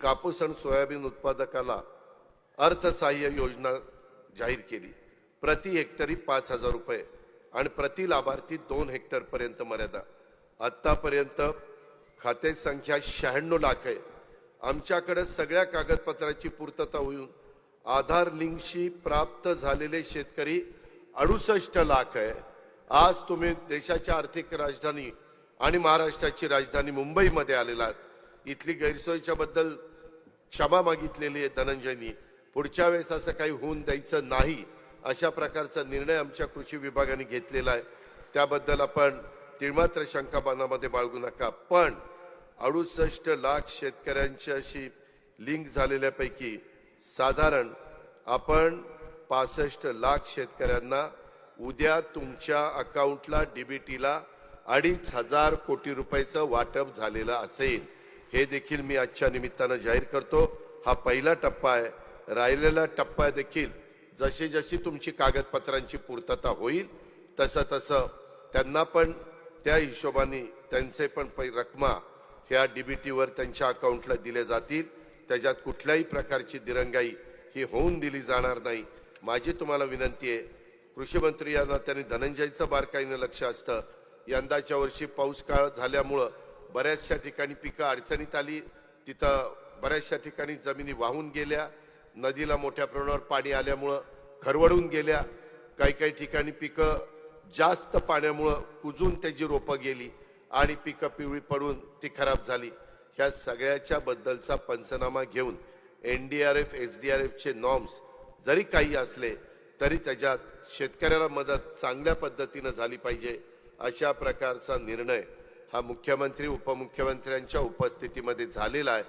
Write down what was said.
कापूस आणि सोयाबीन उत्पादकाला अर्थसहाय्य योजना जाहीर केली. प्रति हेक्टरी पाच हजार रुपये आणि प्रति लाभार्थी दोन हेक्टरपर्यंत मर्यादा. आत्तापर्यंत खाते संख्या शहाण्णव लाख आहे. आमच्याकडे सगळ्या कागदपत्राची पूर्तता होऊन आधार लिंकशी प्राप्त झालेले शेतकरी अडुसष्ट लाख आहे. आज तुम्ही देशाची आर्थिक राजधानी आणि महाराष्ट्राची राजधानी मुंबईमध्ये आलेला आहात. इथली गैरसोयीच्या बद्दल क्षमा मागितलेली आहे धनंजयनी. पुढच्या वेळेस असं काही होऊन द्यायचं नाही अशा प्रकारचा निर्णय आमच्या कृषी विभागाने घेतलेला आहे. त्याबद्दल आपण तिळमात्र शंका मनामध्ये बाळगू नका. पण अडुसष्ट लाख शेतकऱ्यांच्याशी लिंक झालेल्यापैकी साधारण आपण पासष्ट लाख शेतकऱ्यांना उद्या तुमच्या अकाउंटला डीबीटीला अडीच हजार कोटी रुपयाचं वाटप झालेलं असेल. हे देखील मी आजच्या निमित्तानं जाहीर करतो. हा पहिला टप्पा आहे. राहिलेला टप्पा देखील जशी जशी तुमची कागदपत्रांची पूर्तता होईल तसं तसं त्यांना पण त्या हिशोबाने त्यांचे पण पै रकमा ह्या डी बी टीवर त्यांच्या अकाउंटला दिले जातील. त्याच्यात कुठल्याही प्रकारची दिरंगाई ही होऊन दिली जाणार नाही. माझी तुम्हाला विनंती आहे कृषी मंत्री यांना त्यांनी धनंजयचं बारकाईनं लक्ष असतं. यंदाच्या वर्षी पाऊस काळ झाल्यामुळं बऱ्याचशा ठिकाणी पिकं अडचणीत आली. तिथं बऱ्याचशा ठिकाणी जमिनी वाहून गेल्या. नदीला मोठ्या प्रमाणावर पाणी आल्यामुळं खरवडून गेल्या. काही काही ठिकाणी पिकं जास्त पाण्यामुळं कुजून त्याची रोपं गेली आणि पिकं पिवळी पडून ती खराब झाली. ह्या सगळ्याच्या बद्दलचा पंचनामा घेऊन N D R F S D R F norms जरी काही असले तरी त्याच्यात शेतकऱ्याला मदत चांगल्या पद्धतीनं झाली पाहिजे अशा प्रकारचा निर्णय हा मुख्यमंत्री उपमुख्यमंत्र्यांच्या उपस्थितीमध्ये झालेला आहे.